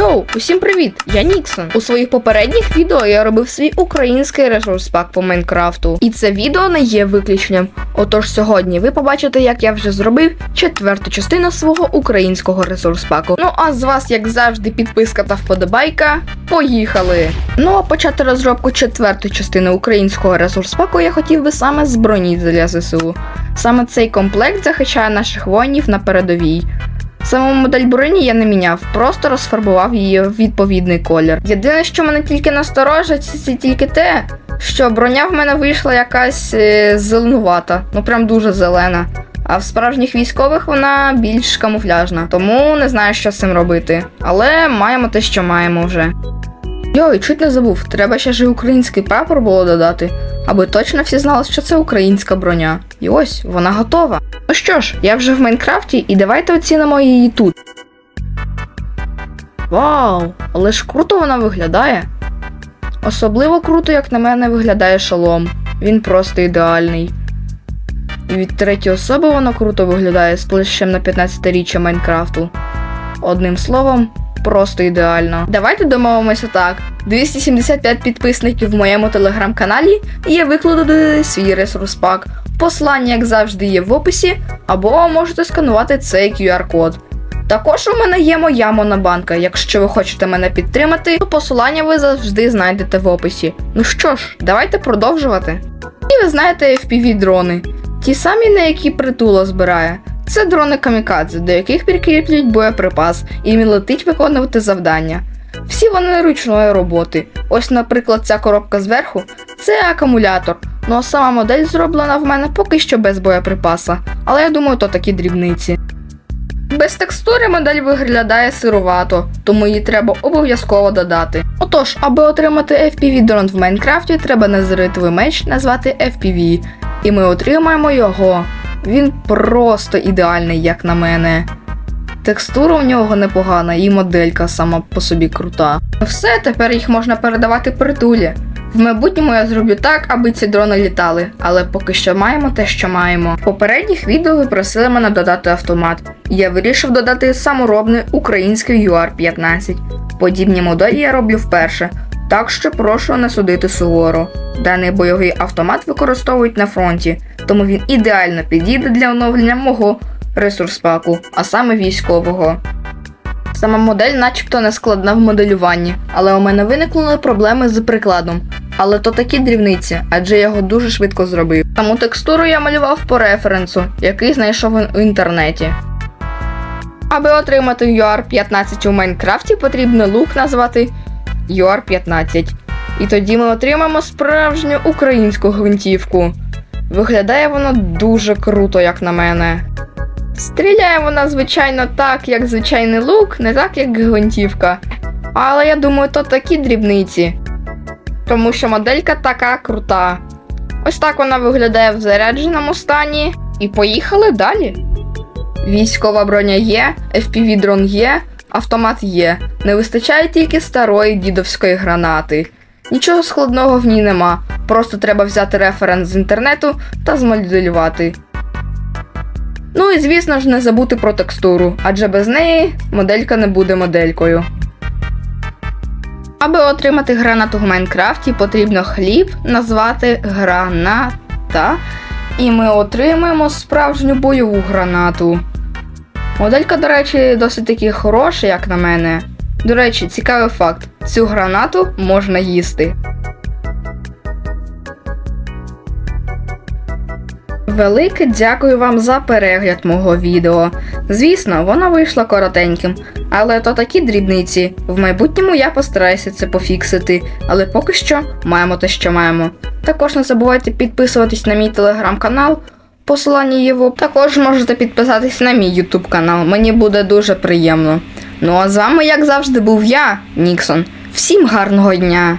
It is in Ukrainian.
Йоу, усім привіт! Я Ніксон. У своїх попередніх відео я робив свій український ресурс пак по Майнкрафту. І це відео не є виключенням. Отож сьогодні ви побачите, як я вже зробив четверту частину свого українського ресурс паку. Ну а з вас, як завжди, підписка та вподобайка. Поїхали! Ну а почати розробку четвертої частини українського ресурс паку я хотів би саме з броні для ЗСУ. Саме цей комплект захищає наших воїнів на передовій. Саму модель броні я не міняв, просто розфарбував її в відповідний колір. Єдине, що мене тільки насторожить, це тільки те, що броня в мене вийшла якась е, зеленувата, ну прям дуже зелена. А в справжніх військових вона більш камуфляжна, тому не знаю, що з цим робити. Але маємо те, що маємо вже. Йой, чуть не забув, треба ще ж і український прапор було додати, аби точно всі знали, що це українська броня. І ось вона готова. Ну що ж, я вже в Майнкрафті, і давайте оцінимо її тут. Вау, але ж круто вона виглядає. Особливо круто, як на мене, виглядає шолом. Він просто ідеальний. І від третьої особи воно круто виглядає з площем на 15-річчя Майнкрафту. Одним словом, просто ідеально. Давайте домовимося так: 275 підписників в моєму телеграм-каналі, і я викладу свій ресурс пак. Посилання, як завжди, є в описі, або можете сканувати цей QR-код. Також у мене є моя монобанка. Якщо ви хочете мене підтримати, то посилання ви завжди знайдете в описі. Ну що ж, давайте продовжувати. І ви знаєте FPV дрони. Ті самі, на які притула збирає. Це дрони камікадзе, до яких прикріплюють боєприпас, і він летить виконувати завдання. Всі вони ручної роботи. Ось, наприклад, ця коробка зверху це акумулятор. Ну а сама модель зроблена в мене поки що без боєприпаса, але я думаю, то такі дрібниці. Без текстури модель виглядає сирувато, тому її треба обов'язково додати. Отож, аби отримати FPV дрон в Майнкрафті, треба незритовий меч назвати FPV, і ми отримаємо його. Він просто ідеальний, як на мене. Текстура у нього непогана, і моделька сама по собі крута. Все, тепер їх можна передавати притулі. В майбутньому я зроблю так, аби ці дрони літали, але поки що маємо те, що маємо. В попередніх відео ви просили мене додати автомат, я вирішив додати саморобний український UR-15. Подібні моделі я роблю вперше, так що прошу не судити суворо. Даний бойовий автомат використовують на фронті, тому він ідеально підійде для оновлення мого ресурс-паку, а саме військового. Сама модель начебто не складна в моделюванні, але у мене виникли проблеми з прикладом. Але то такі дрібниці, адже я його дуже швидко зробив. Саму текстуру я малював по референсу, який знайшов в інтернеті. Аби отримати UR15 у Майнкрафті, потрібно лук назвати UR15. І тоді ми отримаємо справжню українську гвинтівку. Виглядає воно дуже круто, як на мене. Стріляє вона, звичайно, так, як звичайний лук, не так, як гвинтівка. Але я думаю, то такі дрібниці. Тому що моделька така крута. Ось так вона виглядає в зарядженому стані. І поїхали далі. Військова броня є, FPV дрон є, автомат є. Не вистачає тільки старої дідовської гранати. Нічого складного в ній нема. Просто треба взяти референс з інтернету та змоделювати. Ну і звісно ж не забути про текстуру, адже без неї моделька не буде моделькою. Аби отримати гранату в Майнкрафті, потрібно хліб назвати граната, і ми отримаємо справжню бойову гранату. Моделька, до речі, досить таки хороша, як на мене. До речі, цікавий факт: цю гранату можна їсти. Велике дякую вам за перегляд мого відео. Звісно, воно вийшло коротеньким, але то такі дрібниці. В майбутньому я постараюся це пофіксити, але поки що маємо те, що маємо. Також не забувайте підписуватись на мій телеграм-канал. Посилання його. Також можете підписатись на мій ютуб канал, мені буде дуже приємно. Ну а з вами, як завжди, був я, Ніксон. Всім гарного дня!